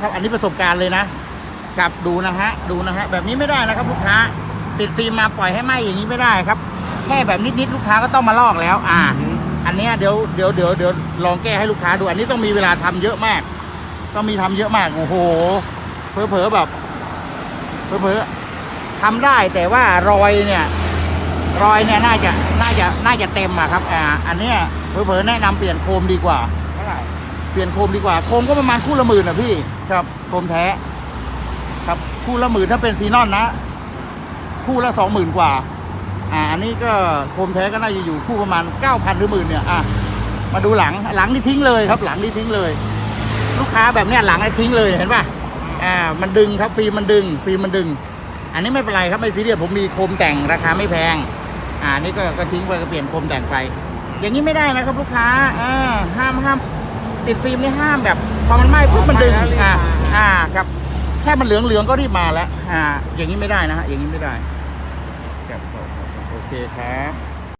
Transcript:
นะครับ อันนี้ประสบการณ์เลยนะกับดูนะฮะดูนะฮะแบบนี้ไม่ได้นะครับลูกค้าติดฟิล์มมาปล่อยให้ไหมอย่างนี้ไม่ได้ครับ แค่แบบนิดๆลูกค้าก็ต้องมาลอกแล้ว อ่า อันเนี้ยเดี๋ยวเดี๋ยวเดี๋ยวเดี๋ยวลองแก้ให้ลูกค้าดู อันนี้ต้องมีเวลาทำเยอะมาก ต้องมีทำเยอะมากโอ้โหเผลอๆแบบเผลอๆทำได้แต่ว่ารอยเนี่ยรอยเนี่ยน่าจะน่าจะน่าจะเต็มอะครับ อ่า อันเนี้ยเผลอๆแนะนำเปลี่ยนโคมดีกว่าเท่าไหร่ เปลี่ยนโคมดีกว่า โคมก็ประมาณคู่ละหมื่นอะพี่ ครับ โคมแท้ ครับ คู่ละหมื่นถ้าเป็นซีนอนนะ คู่ละสองหมื่นกว่า อ่า อันนี้ก็โคมแท้ก็น่าจะอยู่คู่ประมาณเก้าพันหรือหมื่นเนี่ย อะ มาดูหลัง หลังนี่ทิ้งเลยครับ หลังนี่ทิ้งเลย ลูกค้าแบบเนี้ยหลังนี่ทิ้งเลย เห็นป่ะ อ่า มันดึงครับ ฟิล์มมันดึง ฟิล์มมันดึง อันนี้ไม่เป็นไรครับไม่ซีเรียส ผมมีโคมแต่งราคาไม่แพง อ่า นี่ก็ก็ทิ้งไปก็เปลี่ยนโคมแต่งไป อย่างนี้ไม่ได้นะครับ ลูกค้าอ่าห้ามห้าม ติดฟิล์มนี่ห้ามแบบพอมันไหม้ปุ๊บมันดึงอ่าอ่าครับแค่มันเหลืองเหลืองๆก็รีบมาแล้ว อ่า อย่างนี้ไม่ได้นะฮะอย่างนี้ไม่ได้ครับโอเคครับ